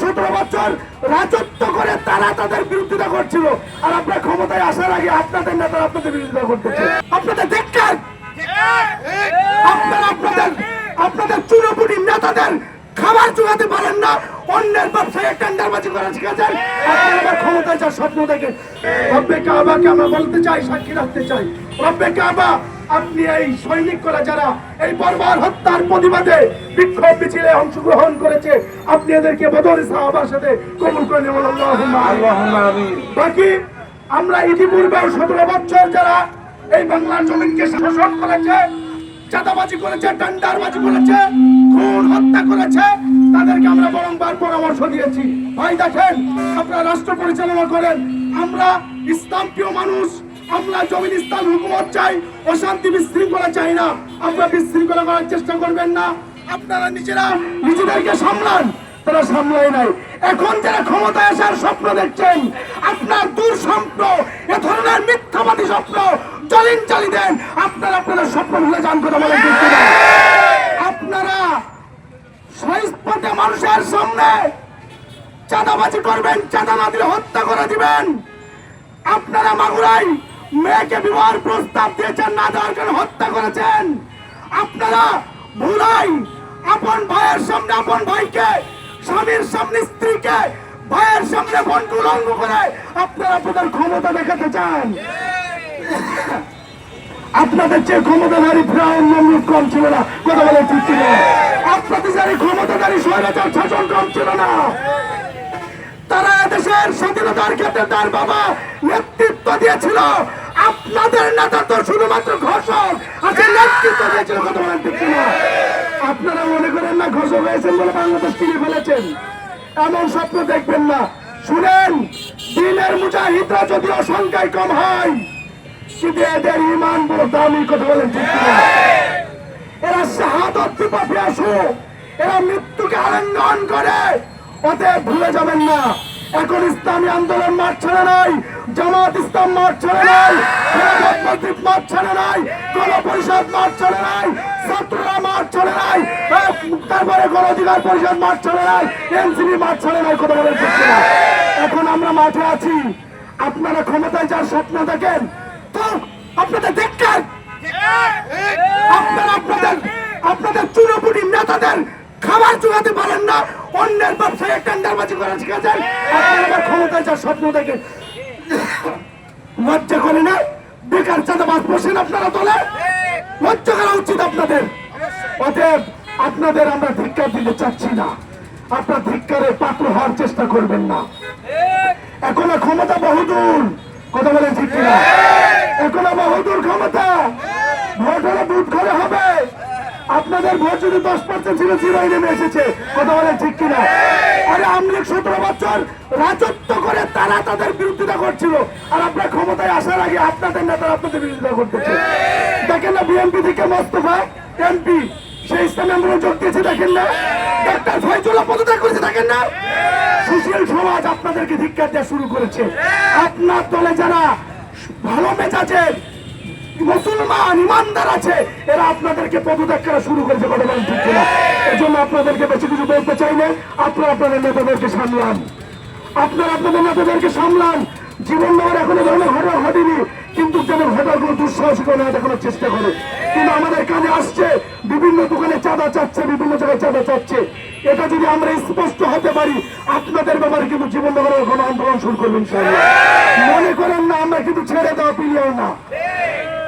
সতেরো বছর রাজত্ব করে তারা তাদের বিরোধিতা করছিল। আর আপনার ক্ষমতায় আসার আগে আপনাদের নেতারা আপনাদের বিরোধিতা করতেছে। আপনাদের ধিক্কার আপনারা আপনাদের আপনাদের চুনোপুটি নেতাদের খাবার জোগাতে পারেন না। অন্যের ব্যবসায় টেন্ডারবাজি করা শিখেছেন। আপনারা ক্ষমতায় যার স্বপ্ন দেখেন। রব্বে কাবাকে আমরা বলতে চাই, সাক্ষী রাখতে চাই। রব্বে কাবা আপনি এই সৈনিক করা যারা এই বর্বর হত্যার প্রতিবাদে বিক্ষোভ মিছিলে অংশগ্রহণ করেছে আপনি এদেরকে বদর সাহাবার সাথে কবুল করে নেবেন। বাকি আমরা ইতিপূর্বেও সতেরো বছর যারা এই বাংলার জমিনকে শাসন করেছে চাঁদাবাজি করেছে টেন্ডারবাজি করেছে খুন হত্যা করেছে তাদেরকে আমরা বারংবার পরামর্শ দিয়েছি। ভাই দেখেন আপনারা রাষ্ট্র পরিচালনা করেন আমরা ইসলাম প্রিয় মানুষ আমরা জমিন ইসলাম হুকুমত চাই, অশান্তি বিশৃঙ্খলা চাই না। আপনারা বিশৃঙ্খলা করার চেষ্টা করবেন না। আপনারা নিজেরা নিজেদেরকে সামলান। তারা সামলাই নাই। এখন যারা ক্ষমতায় আসার স্বপ্ন দেখছেন, আপনার দূর স্বপ্ন এ ধরনের মিথ্যাবাদী স্বপ্ন চলিন চালি দেন। আপনারা আপনাদের স্বপ্ন ভুলে যান কথা কিনা? আপনারা সহিষ্ণুতা মানুষের সামনে চাঁদাবাজি করবেন, চাঁদা না দিলে হত্যা করে দিবেন। আপনারা মাগুরাই মেয়েকে বিবাহের প্রস্তাব দিয়েছেন, না দেওয়ার হত্যা করেছেন। আপনারা ভুলাই আপন ভাইয়ের সামনে আপন ভাইকে, স্বামীর সামনে স্ত্রীকে, ভাইয়ের সামনে বন্ধ উলঙ্গ করে আপনারা আপনাদের ক্ষমতা দেখাতে চান। আপনাদের যে ক্ষমতাধারী ফ্রাউন নমরুদ কম ছিল না। কথা বলে ঠিক ছিল। আপনাদের যারা ক্ষমতাধারী স্বৈরাচার শাসন কম ছিল না। তারা দেশের স্বাধীনতার ক্ষেত্রে তার বাবা নেতৃত্ব দিয়েছিল। আপনাদের নেতা তো শুধুমাত্র ঘোষক। আছে নেতৃত্ব দিয়েছিল আপনারা মনে করেন না ঘোষক হয়েছেন বলে বাংলাদেশ কিনে ফেলেছেন? এমন স্বপ্ন দেখবেন না। শুনেন, দিনের মুজাহিদরা যদিও সংখ্যায় কম হয়, কিন্তু এদের ইমান বড় দামি, কথা বলেন এরা শাহাদত বিপথে আসো, এরা মৃত্যুকে আলিঙ্গন করে। অতএব ভুলে যাবেন না। এখন ইসলামী আন্দোলন মাঠ ছাড়া নাই, জামাত ইসলাম মাঠ ছাড়া নাই মাঠ ছাড়া নাই গণ পরিষদ মাঠ ছাড়া নাই, ছাত্ররা মাঠ ছাড়া নাই, তারপরে গণ অধিকার পরিষদ মাঠ ছাড়া নাই, এনসিপি মাঠ ছাড়া নাই, কথা কিনা? এখন আমরা মাঠে আছি। আপনারা ক্ষমতায় যার স্বপ্ন দেখেন, তো আপনাদের ধিক্কার আপনারা আপনাদের আপনাদের চুনোপুটি নেতাদের খাবার জোগাতে পারেন না। অন্যের ব্যবসায় টেন্ডারবাজি করা শিখেছেন আপনারা ক্ষমতায় যার স্বপ্ন দেখে লজ্জা করে না। বেকার চাঁদাবাজ বসেন আপনারা তোলে লজ্জা করা উচিত আপনাদের। অতএব আপনাদের আমরা ধিক্কার দিতে চাচ্ছি না। আপনার ধিক্কারের পাত্র হওয়ার চেষ্টা করবেন না। এখনও ক্ষমতা বহুদূর। কথা বলে ঠিক কিনা? এখনও বহুদূর ক্ষমতা। ভোট হলে বুথ ঘরে হবে। আপনাদের ভোট যদি দশ পার্সেন্ট ছিল জিরোই নেমে এসেছে। কথা বলে ঠিক কিনা? আরে আমলিক সতেরো বছর রাজত্ব করে তারা তাদের বিরোধিতা করছিল। আর আপনার ক্ষমতায় আসার আগে আপনাদের নেতারা আপনাদের বিরোধিতা করতেছে। দেখেন না বিএনপি থেকে মোস্তফা এমপি সেই ইসলামী আন্দোলন যোগ দিয়েছে, দেখেন না? ডাক্তার ফয়জুল্লাহ পদত্যাগ করেছে, দেখেন না? সুশীল সমাজ আপনাদেরকে ধিক্কার দেওয়া শুরু করেছে। আপনার দলে যারা ভালো মেজাজের মুসলমান, ইমানদার আছে। এরা আপনাদেরকে পদত্যাগ করা শুরু করেছে, কথা ঠিক কিনা? এই জন্য আপনাদেরকে বেশি কিছু বলতে চাই না। আপনারা আপনাদের নেতাদেরকে সামলান। আপনারা আপনাদের নেতাদেরকে সামলান। জীবন নেওয়ার এখনও ধরনের ঘটনা ঘটেনি কিন্তু যেন কোনো দুঃসাহসিক না দেখানোর চেষ্টা করে। কিন্তু আমাদের কানে আসছে, বিভিন্ন দোকানে চাঁদা চাচ্ছে, বিভিন্ন জায়গায় চাঁদা চাচ্ছে। এটা যদি আমরা স্পষ্ট হতে পারি, আপনাদের ব্যাপারে কিন্তু জীবন নেওয়ার কোনো আন্দোলন শুরু করবেন। মনে করেন না, আমরা কিন্তু ছেড়ে দেওয়া পিলিয়াও না।